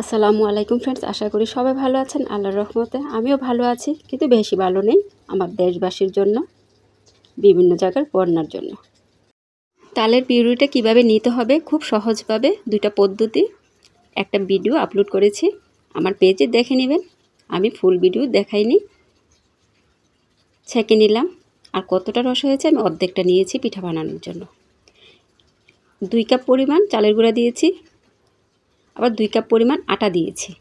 আসসালামু আলাইকুম ফ্রেন্ডস আশা করি সবাই ভালো আছেন, আল্লাহর রহমতে। আমিও ভালো আছি, কিন্তু বেশি ভালো নেই আমার দেশবাসীর জন্য, বিভিন্ন জায়গার বন্যার জন্য। তালের পিউরিটা কীভাবে নিতে হবে, খুব সহজভাবে, দুইটা পদ্ধতি। একটা ভিডিও আপলোড করেছি, আমার পেজে দেখে নেবেন। আমি ফুল ভিডিও দেখাইনি, ছেঁকে নিলাম। আর কতটা রস হয়েছে, আমি অর্ধেকটা নিয়েছি পিঠা বানানোর জন্য। দুই কাপ পরিমাণ চালের গুঁড়া দিয়েছি আবার দুই কাপ পরিমাণ আটা দিয়েছি।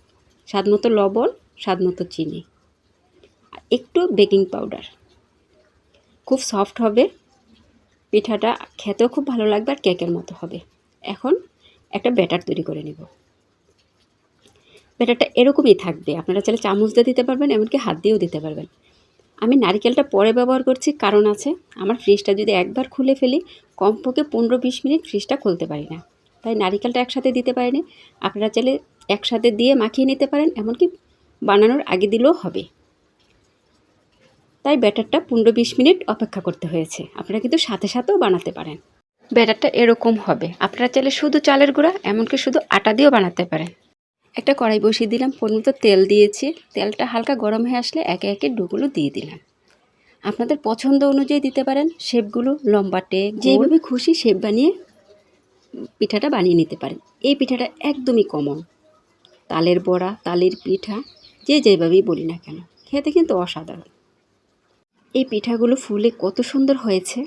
স্বাদ মতো লবণ, স্বাদ মতো চিনি। আর একটু বেকিং পাউডার। খুব সফট হবে। পিঠাটা খেতেও খুব ভালো লাগবে আর কেকের মতো হবে। এখন একটা ব্যাটার তৈরি করে নেব। ব্যাটারটা এরকমই থাকবে। আপনারা চাইলে চামচ দিয়ে দিতে পারবেন, এমনকি হাত দিয়েও দিতে পারবেন। আমি নারিকেলটা পরে ব্যবহার করছি, কারণ আছে, আমার ফ্রিজটা যদি একবার খুলে ফেলি, কমপক্ষে পনেরো বিশ মিনিট ফ্রিজটা খুলতে পারি না। তাই নারিকেলটা একসাথে দিতে পারেনি। আপনারা চাইলে একসাথে দিয়ে মাখিয়ে নিতে পারেন, এমনকি বানানোর আগে দিলেও হবে। তাই ব্যাটারটা পনেরো বিশ মিনিট অপেক্ষা করতে হয়েছে। আপনারা কিন্তু সাথে সাথেও বানাতে পারেন। ব্যাটারটা এরকম হবে। আপনারা চাইলে শুধু চালের গুঁড়া, এমনকি শুধু আটা দিয়েও বানাতে পারেন। একটা কড়াই বসিয়ে দিলাম পরিমতো তেল দিয়েছি। তেলটা হালকা গরম হয়ে আসলে একে একে ডুগুলো দিয়ে দিলাম। আপনাদের পছন্দ অনুযায়ী দিতে পারেন। শেপগুলো লম্বাটে যেভাবে খুশি শেপ বানিয়ে পিঠাটা বানিয়ে নিতে পারেন। এই পিঠাটা একদমই কমন তালের বড়া, তালের পিঠা, যে যেভাবেই বলি না কেন, খেতে কিন্তু অসাধারণ। এই পিঠাগুলো ফুলে কত সুন্দর হয়েছে।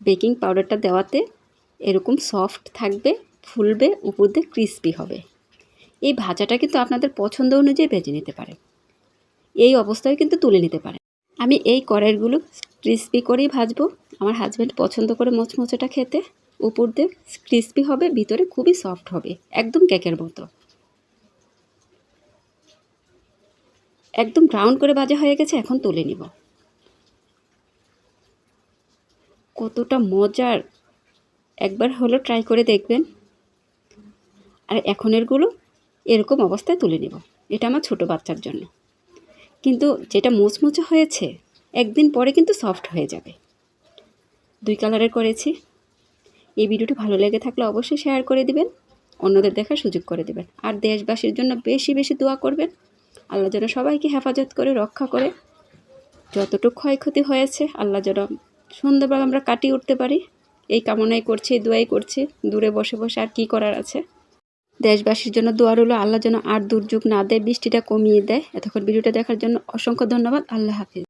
বেকিং পাউডারটা দেওয়াতে এরকম সফট থাকবে, ফুলবে উপর দিয়ে ক্রিস্পি হবে। এই ভাজাটা কিন্তু আপনাদের পছন্দ অনুযায়ী ভেজে নিতে পারেন। এই অবস্থায় কিন্তু তুলে নিতে পারেন। আমি এই কড়াইগুলো ক্রিস্পি করেই ভাজবো। আমার হাজব্যান্ড পছন্দ করে মোচমোচেটা খেতে। উপর দিয়ে ক্রিস্পি হবে, ভিতরে খুবই সফট হবে, একদম কেকের মতো। একদম ব্রাউন করে ভাজা হয়ে গেছে, এখন তুলে নিব। কতটা মজার! একবার হলো ট্রাই করে দেখবেন। আর এখনেরগুলো এরকম অবস্থায় তুলে নেব, এটা আমার ছোট বাচ্চার জন্য। কিন্তু যেটা মুচমুচে হয়েছে, একদিন পরে কিন্তু সফট হয়ে যাবে। দুই কালারের করেছি। এই ভিডিওটি ভালো লেগে থাকলে অবশ্যই শেয়ার করে দিবেন, অন্যদের দেখার সুযোগ করে দিবেন। আর দেশবাসীর জন্য বেশি বেশি দোয়া করবেন, আল্লাহ যেন সবাইকে হেফাজত করে, রক্ষা করে। যতটুকু ক্ষয়ক্ষতি হয়েছে, আল্লাহ যেন সুন্দরভাবে আমরা কাটিয়ে উঠতে পারি। এই কামনাই করছি দোয়াই করছি, দূরে বসে বসে আর কি করার আছে। দেশবাসীর জন্য দোয়া রইল, আল্লাহ যেন আর দুর্যোগ না দেয়, বৃষ্টিটা কমিয়ে দেয়। এতক্ষণ ভিডিওটা দেখার জন্য অসংখ্য ধন্যবাদ, আল্লাহ হাফিজ।